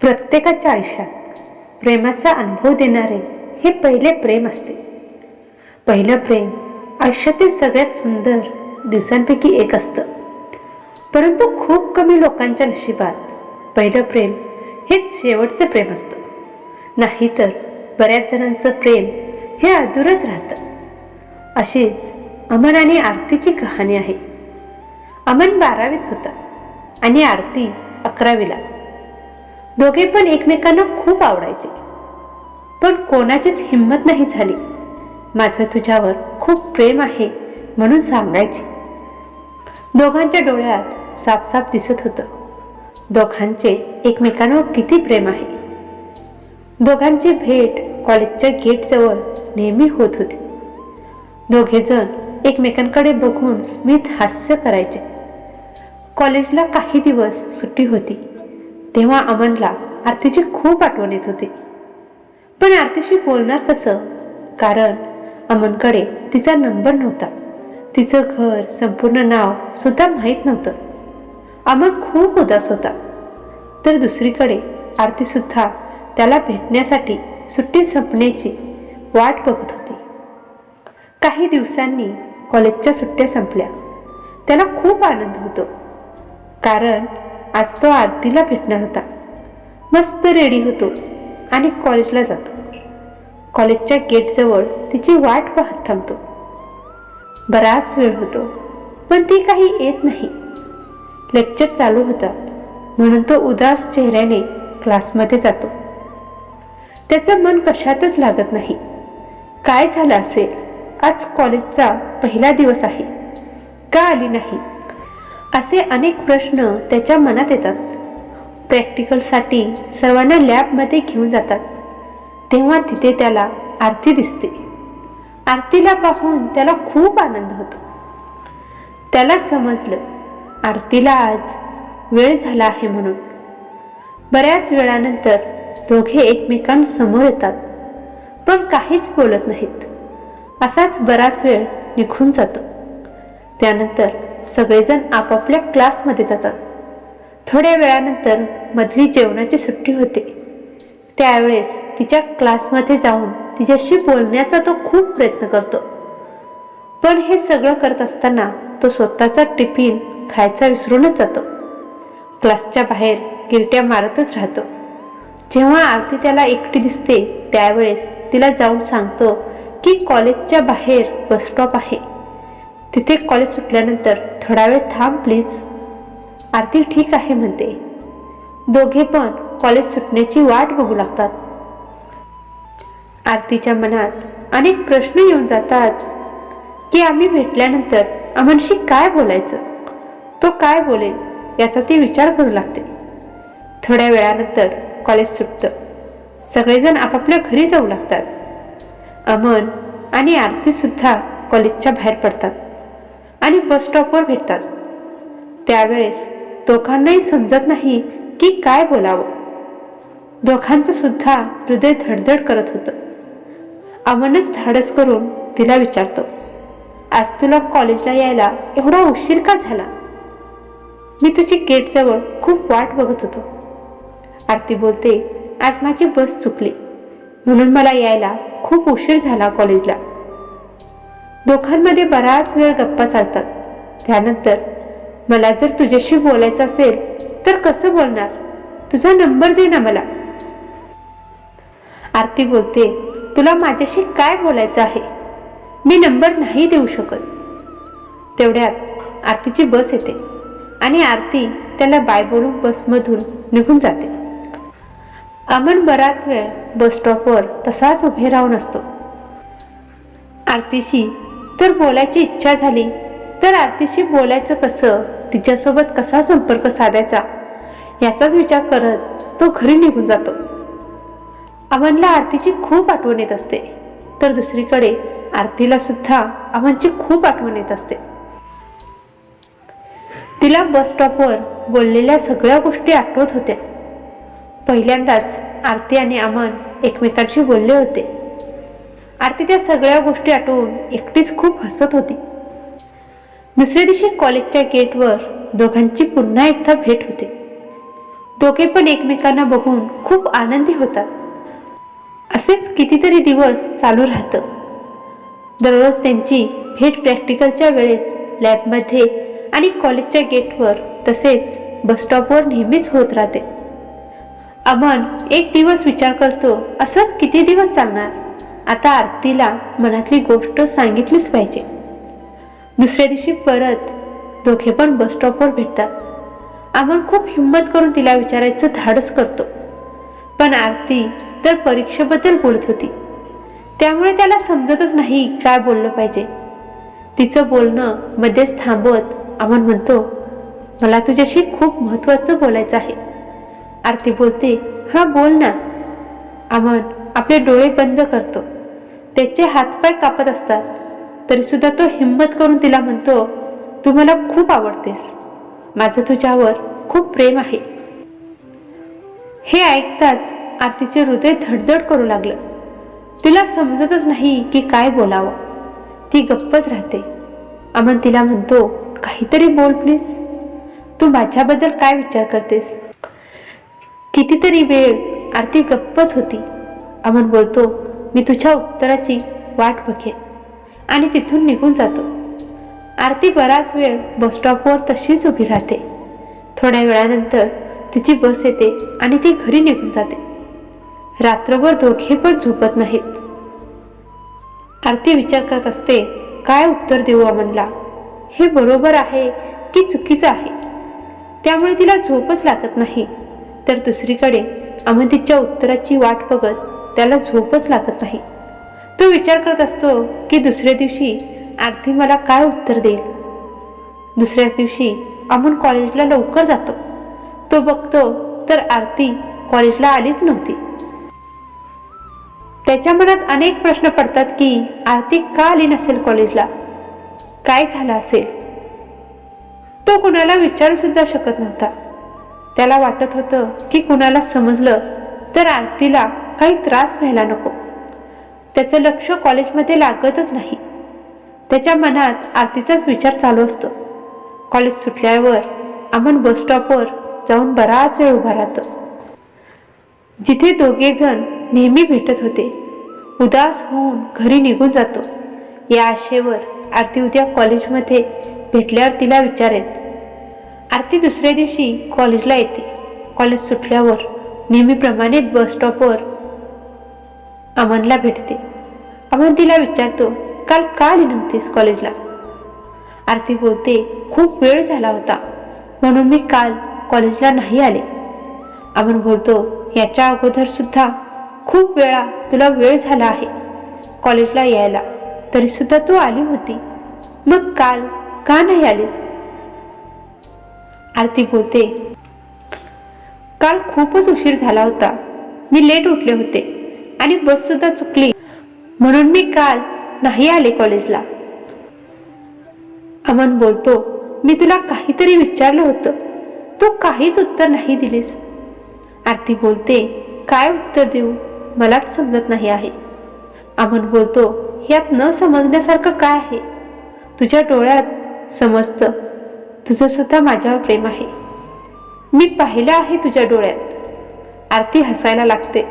प्रत्येकाच्या आयुष्यात प्रेमाचा अनुभव देणारे हे पहिले प्रेम असते. पहिलं प्रेम आयुष्यातील सगळ्यात सुंदर दिवसांपैकी एक असतं. परंतु खूप कमी लोकांच्या नशिबात पहिलं प्रेम हेच शेवटचं प्रेम असतं. नाहीतर बऱ्याच जणांचं प्रेम हे अधूरच राहतं. अशीच अमन आणि आरतीची कहाणी आहे. अमन बारावीत होता आणि आरती अकरावीला. दोघे पण एकमेकांना खूप आवडायचे. पण कोणाचीच हिंमत नाही झाली. माझं तुझ्यावर खूप प्रेम आहे म्हणून सांगायचे. दोघांच्या डोळ्यात साफसाफ दिसत होतं. दोघांचे एकमेकांवर किती प्रेम आहे. दोघांची भेट कॉलेजच्या गेटजवळ नेहमी होत होती. दोघेजण एकमेकांकडे बघून स्मित हास्य करायचे. कॉलेजला काही दिवस सुट्टी होती. तेव्हा अमनला आरतीची खूप आठवण येत होती. पण आरतीशी बोलणार कसं? कारण अमनकडे तिचा नंबर नव्हता. तिचं घर संपूर्ण नाव सुद्धा माहीत नव्हतं. अमन खूप उदास होता. तर दुसरीकडे आरतीसुद्धा त्याला भेटण्यासाठी सुट्टी संपण्याची वाट बघत होती. काही दिवसांनी कॉलेजच्या सुट्ट्या संपल्या. त्याला खूप आनंद होतो. कारण आज तो आरतीला भेटणार होता. मस्त रेडी होतो आणि कॉलेजला जातो. कॉलेजच्या गेटजवळ तिची वाट पाहत थांबतो. बराच वेळ होतो पण ती काही येत नाही. लेक्चर चालू होतात म्हणून तो उदास चेहऱ्याने क्लासमध्ये जातो. त्याचं मन कशातच लागत नाही. काय झालं असेल? आज कॉलेजचा पहिला दिवस आहे. का आली नाही? असे अनेक प्रश्न त्याच्या मनात येतात. प्रॅक्टिकलसाठी सर्वांना लॅबमध्ये घेऊन जातात. तेव्हा तिथे त्याला आरती दिसते. आरतीला पाहून त्याला खूप आनंद होतो. त्याला समजलं आरतीला आज वेळ झाला आहे म्हणून. बऱ्याच वेळानंतर दोघे एकमेकांसमोर येतात. पण काहीच बोलत नाहीत. असाच बराच वेळ निघून जातो. त्यानंतर सगळेजण आपापल्या क्लासमध्ये जातात. थोड्या वेळानंतर मधली जेवणाची सुट्टी होते. त्यावेळेस तिच्या क्लासमध्ये जाऊन तिच्याशी बोलण्याचा तो खूप प्रयत्न करतो. पण हे सगळं करत असताना तो स्वतःचा टिफिन खायचा विसरूनच जातो. क्लासच्या बाहेर गिरट्या मारतच राहतो. जेव्हा आरती त्याला एकटी दिसते त्यावेळेस तिला जाऊन सांगतो की कॉलेजच्या बाहेर बसस्टॉप आहे. तिथे कॉलेज सुटल्यानंतर थोडा वेळ थांब प्लीज. आरती ठीक आहे म्हणते. दोघे पण कॉलेज सुटण्याची वाट बघू लागतात. आरतीच्या मनात अनेक प्रश्न येऊन जातात की आम्ही भेटल्यानंतर अमनशी काय बोलायचं? तो काय बोलेल याचा ती विचार करू लागते. थोड्या वेळानंतर कॉलेज सुटतं. सगळेजण आपापल्या घरी जाऊ लागतात. अमन आणि आरतीसुद्धा कॉलेजच्या बाहेर पडतात. आणि बस स्टॉपवर भेटतात. त्यावेळेस दोघांनाही समजत नाही की काय बोलावं. दोघांचं सुद्धा हृदय धडधड करत होतं. अमनच धाडस करून तिला विचारतो आज तुला कॉलेजला यायला एवढा उशीर का झाला? मी तुझी गेटजवळ खूप वाट बघत होतो. आरती बोलते आज माझी बस चुकली. म्हणून मला यायला खूप उशीर झाला कॉलेजला. दोघांमध्ये बराच वेळ गप्पा चालतात. त्यानंतर मला जर तुझ्याशी बोलायचं असेल तर कसं बोलणार? तुझा नंबर दे ना मला. आरती बोलते तुला माझ्याशी काय बोलायचं आहे? मी नंबर नाही देऊ शकत. तेवढ्यात आरतीची बस येते आणि आरती त्याला बाय बोलून बसमधून निघून जाते. अमन बराच वेळ बस स्टॉपवर तसाच उभे राहून असतो. आरतीशी तर बोलायची इच्छा झाली तर आरतीशी बोलायचं कसं? तिच्यासोबत कसा संपर्क साधायचा? याचाच विचार करत तो घरी निघून जातो. अमनला आरतीची खूप आठवण येत असते. तर दुसरीकडे आरतीला सुद्धा अमनची खूप आठवण येत असते. तिला बस स्टॉपवर बोललेल्या सगळ्या गोष्टी आठवत होत्या. पहिल्यांदाच आरती आणि अमन एकमेकांशी बोलले होते. आरती त्या सगळ्या गोष्टी आठवून एकटीच खूप हसत होती. दुसऱ्या दिवशी कॉलेजच्या गेटवर दोघांची पुन्हा एकदा भेट होते. दोघे पण एकमेकांना बघून खूप आनंदी होतात. असेच कितीतरी दिवस चालू राहतं. दररोज त्यांची भेट प्रॅक्टिकलच्या वेळेस लॅबमध्ये आणि कॉलेजच्या गेटवर तसेच बसस्टॉपवर नेहमीच होत राहते. अमन एक दिवस विचार करतो असंच किती दिवस चालणार? आता आरतीला मनातली गोष्ट सांगितलीच पाहिजे. दुसऱ्या दिवशी परत दोघे पण बसस्टॉपवर भेटतात. अमन खूप हिंमत करून तिला विचारायचं धाडस करतो. पण आरती तर परीक्षेबद्दल बोलत होती. त्यामुळे त्याला समजतच नाही काय बोललं पाहिजे. तिचं बोलणं मध्येच थांबवत अमन म्हणतो मला तुझ्याशी खूप महत्त्वाचं बोलायचं आहे. आरती बोलते हा बोल ना. अमन आपले डोळे बंद करतो. त्याचे हातपाय कापत असतात. तरी सुद्धा तो हिंमत करून तिला म्हणतो तू मला खूप आवडतेस. माझं तुझ्यावर खूप प्रेम आहे. हे ऐकताच आरतीचे हृदय धडधड करू लागलं. तिला समजतच नाही की काय बोलावं. ती गप्पच राहते. अमन तिला म्हणतो काहीतरी बोल प्लीज. तू माझ्याबद्दल काय विचार करतेस? कितीतरी वेळ आरती गप्पच होती. अमन बोलतो मी तुझ्या उत्तराची वाट बघेन. आणि तिथून निघून जातो. आरती बराच वेळ बसस्टॉपवर तशीच उभी राहते. थोड्या वेळानंतर तिची बस येते आणि ती घरी निघून जाते. रात्रभर दोघे पण झोपत नाहीत. आरती विचार करत असते काय उत्तर देऊ अमनला? हे बरोबर आहे की चुकीचं आहे? त्यामुळे तिला झोपच लागत नाही. तर दुसरीकडे अमन तिच्या उत्तराची वाट बघत त्याला झोपच लागत नाही. तो विचार करत असतो की दुसऱ्या दिवशी आरती मला काय उत्तर देईल? दुसऱ्याच दिवशी अमन कॉलेजला लवकर जातो. तो बघतो तर आरती कॉलेजला आलीच नव्हती. त्याच्या मनात अनेक प्रश्न पडतात की आरती का आली नसेल कॉलेजला? काय झालं असेल? तो कुणाला विचारू सुद्धा शकत नव्हता. त्याला वाटत होतं की कुणाला समजलं तर आरतीला काही त्रास व्हायला नको. त्याचं लक्ष कॉलेजमध्ये लागतच नाही. त्याच्या मनात आरतीचाच विचार चालू असतो. कॉलेज सुटल्यावर अमन बस स्टॉपवर जाऊन बराच वेळ उभा राहतो. जिथे दोघेजण नेहमी भेटत होते उदास होऊन घरी निघून जातो. या आशेवर आरती उद्या कॉलेजमध्ये भेटल्यावर तिला विचारेल आरती दुसऱ्या दिवशी कॉलेजला येते. कॉलेज सुटल्यावर नेहमीप्रमाणे बस स्टॉपवर अमनला भेटते. अमन तिला विचारतो काल का आली नव्हतीस कॉलेजला? आरती बोलते खूप वेळ झाला होता. म्हणून मी काल कॉलेजला नाही आले. अमन बोलतो याच्या अगोदर सुद्धा खूप वेळा तुला वेळ झाला आहे कॉलेजला यायला. तरी सुद्धा तू आली होती. मग काल का नाही आलीस? आरती बोलते काल खूपच उशीर झाला होता. मी लेट उठले होते. आणि बस सुद्धा चुकली. म्हणून मी काल नाही आले कॉलेजला अमन बोलतो मी तुला काहीतरी विचारलं होतं. तू काहीच उत्तर नाही दिलीस. आरती बोलते काय उत्तर देऊ? मलाच समजत नाही आहे. अमन बोलतो यात न समजण्यासारखं काय आहे? तुझ्या डोळ्यात समजतं. तुझं सुद्धा माझ्यावर प्रेम आहे. मी पाहिलं आहे तुझ्या डोळ्यात. आरती हसायला लागते.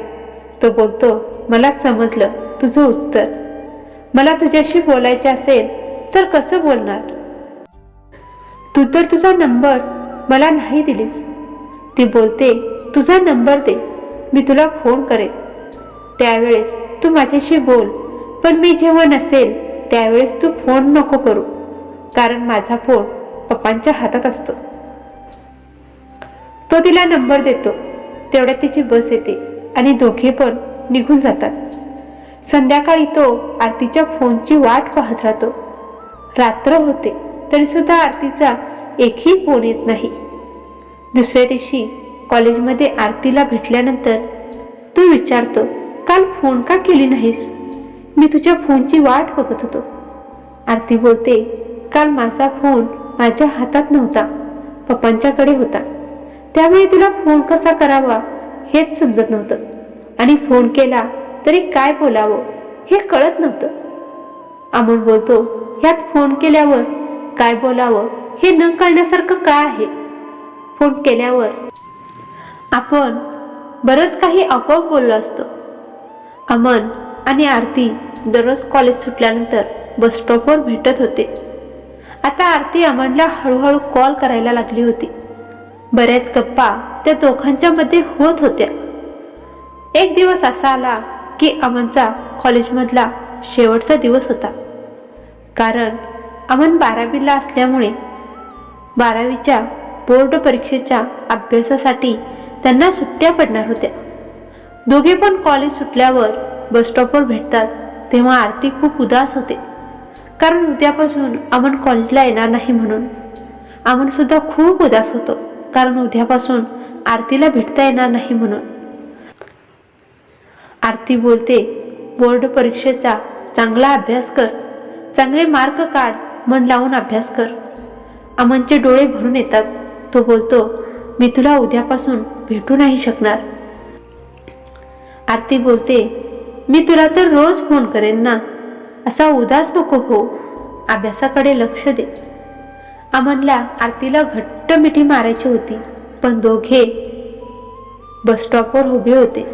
तो बोलतो मला समजलं तुझं उत्तर. मला तुझ्याशी बोलायचे असेल तर कसं बोलणार? तू तर तुझा नंबर मला नाही दिलीस. ती बोलते तुझा नंबर दे मी तुला फोन करेन. त्यावेळेस तू माझ्याशी बोल पण मी जेव्हा नसेल त्यावेळेस तू फोन नको करू कारण माझा फोन पप्पांच्या हातात असतो. तो तिला नंबर देतो. तेवढ्यात तिची बस येते. आणि दोघे पण निघून जातात. संध्याकाळी तो आरतीच्या फोनची वाट पाहत राहतो. रात्र होते तरी सुद्धा आरतीचा एकही फोन येत नाही. दुसऱ्या दिवशी कॉलेजमध्ये आरतीला भेटल्यानंतर तो विचारतो काल फोन का केली नाहीस? मी तुझ्या फोनची वाट बघत होतो. आरती बोलते काल माझा फोन माझ्या हातात नव्हता. पप्पांच्याकडे होता. त्यामुळे तुला फोन कसा करावा हेच समजत नव्हतं. आणि फोन केला तरी काय बोलावं हे कळत नव्हतं. अमोल बोलतो ह्यात फोन केल्यावर काय बोलावं हे न कळण्यासारखं काय आहे? फोन केल्यावर आपण बरंच काही आपोआप बोललो असतो. अमन आणि आरती दररोज कॉलेज सुटल्यानंतर बसस्टॉपवर भेटत होते. आता आरती अमनला हळूहळू कॉल करायला लागली होती. बऱ्याच गप्पा त्या दोघांच्या मध्ये होत होत्या. एक दिवस असा आला की अमनचा कॉलेजमधला शेवटचा दिवस होता. कारण अमन बारावीला असल्यामुळे बारावीच्या बोर्ड परीक्षेच्या अभ्यासासाठी त्यांना सुट्ट्या पडणार होत्या. दोघे पण कॉलेज सुटल्यावर बस स्टॉपवर भेटतात तेव्हा आरती खूप उदास होते. कारण उद्यापासून अमन कॉलेजला येणार नाही म्हणून. अमनसुद्धा खूप उदास होतो. कारण उद्यापासून आरतीला भेटता येणार नाही म्हणून. आरती बोलते बोर्ड परीक्षेचा चांगला अभ्यास कर. चांगले मार्क काढ मन लावून अभ्यास कर. अमनचे डोळे भरून येतात. तो बोलतो मी तुला उद्यापासून भेटू नाही शकणार. आरती बोलते मी तुला तर रोज फोन करेन ना. असा उदास नको हो. अभ्यासाकडे लक्ष दे. अमनला आरतीला घट्ट मिठी मारायची होती पण दोघे बस स्टॉपवर उभे होते.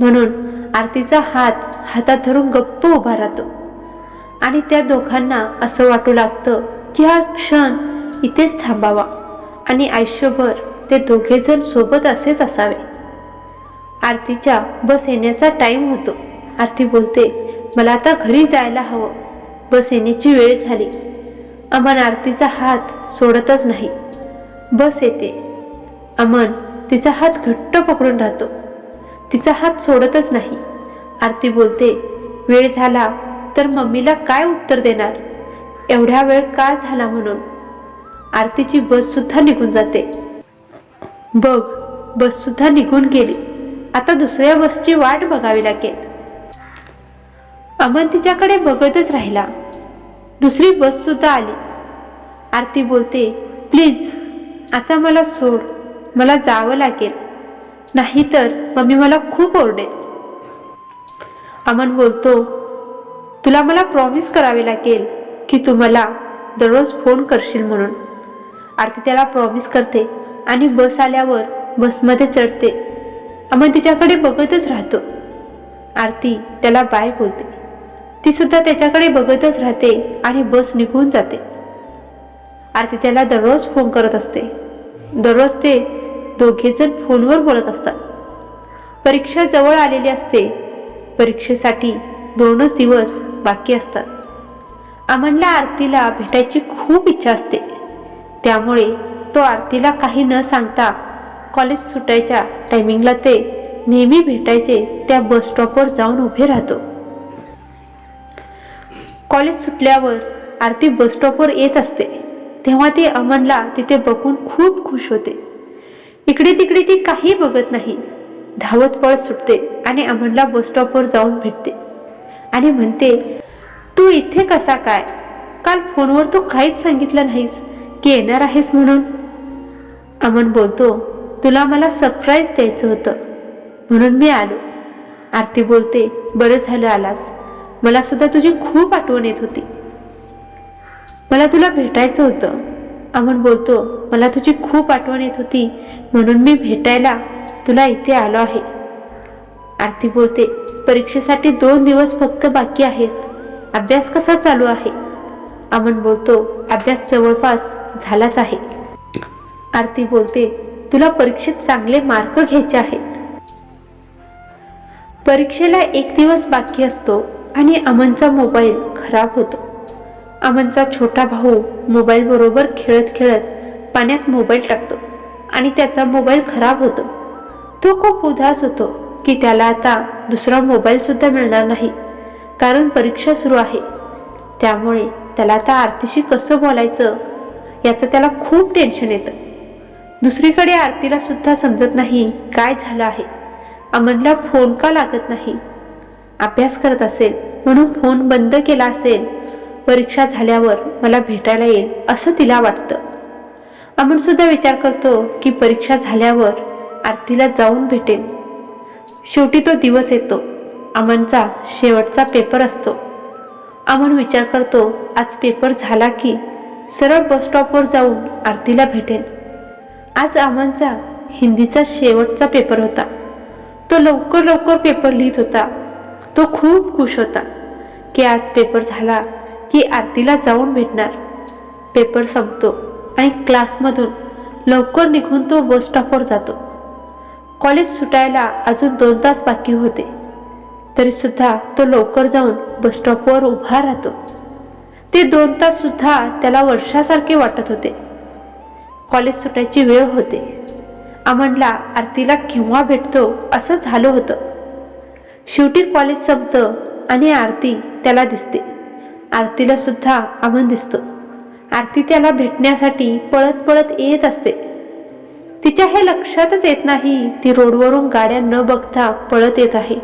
म्हणून आरतीचा हात हातात धरून गप्प उभा राहतो. आणि त्या दोघांना असं वाटू लागतं की हा क्षण इथेच थांबावा आणि आयुष्यभर ते दोघेजण सोबत असेच असावे. आरतीच्या बस येण्याचा टाईम होतो. आरती बोलते मला आता घरी जायला हवं. बस येण्याची वेळ झाली. अमन आरतीचा हात सोडतच नाही. बस येते. अमन तिचा हात घट्ट पकडून राहतो. तिचा हात सोडतच नाही. आरती बोलते वेळ झाला तर मम्मीला काय उत्तर देणार? एवढ्या वेळ का झाला म्हणून? आरतीची बससुद्धा निघून जाते. बघ बससुद्धा निघून गेली. आता दुसऱ्या बसची वाट बघावी लागेल. अमन तिच्याकडे बघतच राहिला. दुसरी बससुद्धा आली. आरती बोलते प्लीज आता मला सोड. मला जावं लागेल. नाहीतर मम्मी मला खूप ओरडेल. अमन बोलतो तुला मला प्रॉमिस करावे लागेल की तू मला दररोज फोन करशील म्हणून. आरती त्याला प्रॉमिस करते आणि बस आल्यावर बसमध्ये चढते. अमन तिच्याकडे बघतच राहतो. आरती त्याला बाय बोलते. ती सुद्धा त्याच्याकडे बघतच राहते आणि बस निघून जाते. आरती त्याला दररोज फोन करत असते. दररोज ते दोघेजण फोनवर बोलत असतात. परीक्षा जवळ आलेली असते. परीक्षेसाठी दोनच दिवस बाकी असतात. अमनला आरतीला भेटायची खूप इच्छा असते. त्यामुळे तो आरतीला काही न सांगता कॉलेज सुटायच्या टायमिंगला ते नेहमी भेटायचे त्या बस स्टॉपवर जाऊन उभे राहतो. कॉलेज सुटल्यावर आरती बस स्टॉपवर येत असते. तेव्हा ती अमनला तिथे बघून खूप खुश होते. इकडे तिकडे ती काही बघत नाही. धावत पळ सुटते आणि अमनला बसस्टॉपवर जाऊन भेटते. आणि म्हणते तू इथे कसा काय? काल फोनवर तू काहीच सांगितलं नाहीस. की येणार आहेस म्हणून? अमन बोलतो तुला मला सरप्राईज द्यायचं होतं. म्हणून मी आलो. आरती बोलते बरं झालं आलास. मला सुद्धा तुझी खूप आठवण येत होती. मला तुला भेटायचं होतं. अमन बोलतो मला तुझी खूप आठवण येत होती म्हणून मी भेटायला तुला इथे आलो आहे. आरती बोलते परीक्षेसाठी दोन दिवस फक्त बाकी आहेत. अभ्यास कसा चालू आहे? अमन बोलतो अभ्यास जवळपास झालाच आहे. आरती बोलते तुला परीक्षेत चांगले मार्क घ्यायचे आहेत. परीक्षेला एक दिवस बाकी असतो आणि अमनचा मोबाईल खराब होतो. अमनचा छोटा भाऊ मोबाईलबरोबर खेळत खेळत पाण्यात मोबाईल टाकतो आणि त्याचा मोबाईल खराब होतो. तो खूप उदास होतो की त्याला आता दुसरा मोबाईलसुद्धा मिळणार नाही कारण परीक्षा सुरू आहे. त्यामुळे त्याला आता आरतीशी कसं बोलायचं याचं त्याला खूप टेन्शन येतं. दुसरीकडे आरतीला सुद्धा समजत नाही काय झालं आहे. अमनला फोन का लागत नाही? अभ्यास करत असेल म्हणून फोन बंद केला असेल परीक्षा झाल्यावर मला भेटायला येईल असं तिला वाटतं. अमन सुद्धा विचार करतो की परीक्षा झाल्यावर आरतीला जाऊन भेटेल शेवटी तो दिवस येतो. अमनचा शेवटचा पेपर असतो. अमन विचार करतो आज पेपर झाला की सरळ बस स्टॉपवर जाऊन आरतीला भेटेल आज अमनचा हिंदीचा शेवटचा पेपर होता. तो लवकर लवकर पेपर लिहित होता. तो खूप खुश होता की आज पेपर झाला की आरतीला जाऊन भेटणार. पेपर संपतो आणि क्लासमधून लवकर निघून तो बस स्टॉपवर जातो. कॉलेज सुटायला अजून दोन तास बाकी होते. तरीसुद्धा तो लवकर जाऊन बस स्टॉपवर उभा राहतो. ते दोन तास सुद्धा त्याला वर्षासारखे वाटत होते. कॉलेज सुटायची वेळ होते. अमनला आरतीला केव्हा भेटतो असं झालं होतं. शेवटी कॉलेज संपतं आणि आरती त्याला दिसते. आरतीला सुद्धा अमन दिसतो. आरती त्याला भेटण्यासाठी पळत पळत येत असते. तिच्या हे लक्षातच येत नाही ती रोडवरून गाड्या न बघता पळत येत आहे.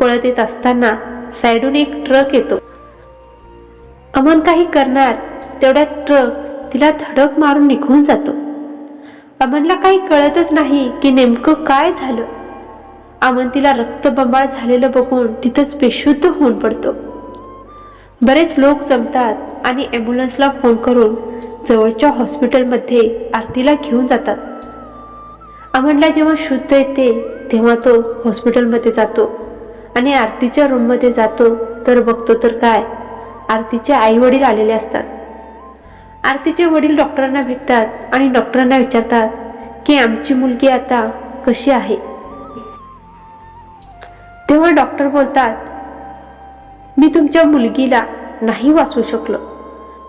पळत येत असताना साईडून एक ट्रक येतो. अमन काही करणार तेवढ्यात ट्रक तिला धडक मारून निघून जातो. अमनला काही कळतच नाही की नेमकं काय झालं. अमन तिला रक्तबंबाळ झालेलं बघून तिथंच बेशुद्ध होऊन पडतो. बरेच लोक जमतात आणि ॲम्ब्युलन्सला फोन करून जवळच्या हॉस्पिटलमध्ये आरतीला घेऊन जातात. अमनला जेव्हा शुद्ध येते तेव्हा तो हॉस्पिटलमध्ये जातो. आणि आरतीच्या रूममध्ये जातो तर बघतो तर काय आरतीचे आई वडील आलेले असतात. आरतीचे वडील डॉक्टरांना भेटतात आणि डॉक्टरांना विचारतात की आमची मुलगी आता कशी आहे? तेव्हा डॉक्टर बोलतात मी तुमच्या मुलगीला नाही वाचवू शकलो.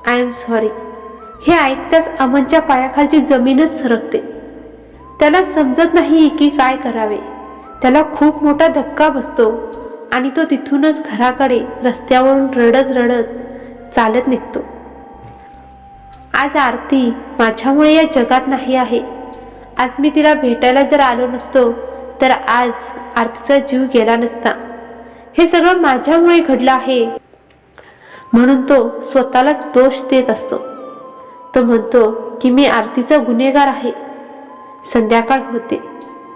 आय एम सॉरी हे ऐकताच अमनच्या पायाखालची जमीनच सरकते. त्याला समजत नाही की काय करावे. त्याला खूप मोठा धक्का बसतो आणि तो तिथूनच घराकडे रस्त्यावरून रडत रडत चालत निघतो. आज आरती माझ्यामुळे या जगात नाही आहे. आज मी तिला भेटायला जर आलो नसतो तर आज आरतीचा जीव गेला नसता. हे सगळं माझ्यामुळे घडलं आहे. म्हणून तो स्वतःलाच दोष देत असतो. तो म्हणतो की मी आरतीचा गुन्हेगार आहे. संध्याकाळ होते.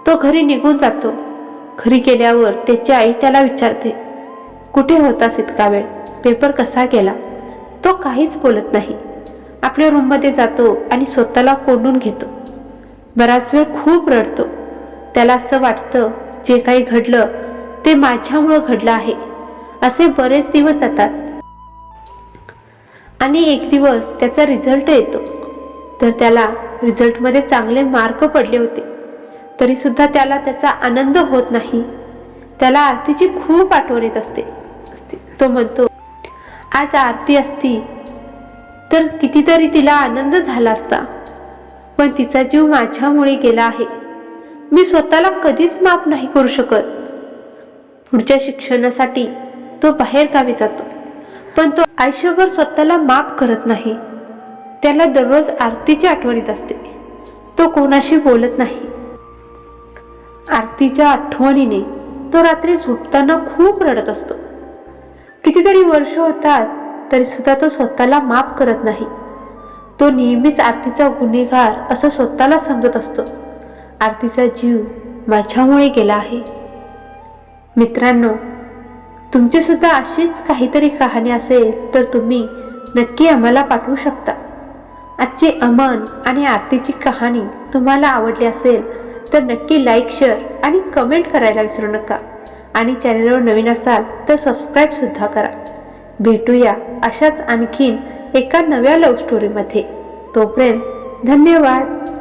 तो घरी निघून जातो. घरी गेल्यावर त्याची आई त्याला विचारते कुठे होतास इतका वेळ? पेपर कसा गेला? तो काहीच बोलत नाही. आपल्या रूममध्ये जातो आणि स्वतःला कोंडून घेतो. बराच वेळ खूप रडतो. त्याला असं वाटतं जे काही घडलं ते माझ्यामुळं घडलं आहे. असे बरेच दिवस जातात. आणि एक दिवस त्याचा रिझल्ट येतो. तर त्याला रिझल्टमध्ये चांगले मार्क पडले होते. तरी सुद्धा त्याला त्याचा आनंद होत नाही. त्याला आरतीची खूप आठवण येत असते असते. तो म्हणतो आज आरती असती तर कितीतरी तिला आनंद झाला असता. पण तिचा जीव माझ्यामुळे गेला आहे. मी स्वतःला कधीच माफ नाही करू शकत. पुढच्या शिक्षणासाठी तो बाहेरगावी जातो. पण तो आयुष्यभर स्वतःला माफ करत नाही. त्याला दररोज आरतीची आठवणीत असते. तो कोणाशी बोलत नाही. आरतीच्या आठवणीने तो रात्री झोपताना खूप रडत असतो. कितीतरी वर्ष होतात तरी सुद्धा तो स्वतःला माफ करत नाही. तो नेहमीच आरतीचा गुन्हेगार असं स्वतःला समजत असतो. आरतीचा जीव माझ्यामुळे गेला आहे. मित्रांनो तुमचीसुद्धा अशीच काहीतरी कहाणी असेल तर तुम्ही नक्की आम्हाला पाठवू शकता. आजची अमन आणि आरतीची कहाणी तुम्हाला आवडली असेल तर नक्की लाईक शेअर आणि कमेंट करायला विसरू नका. आणि चॅनलवर नवीन असाल तर सबस्क्राईबसुद्धा करा. भेटूया अशाच आणखीन एका नव्या लव्ह स्टोरीमध्ये तोपर्यंत धन्यवाद.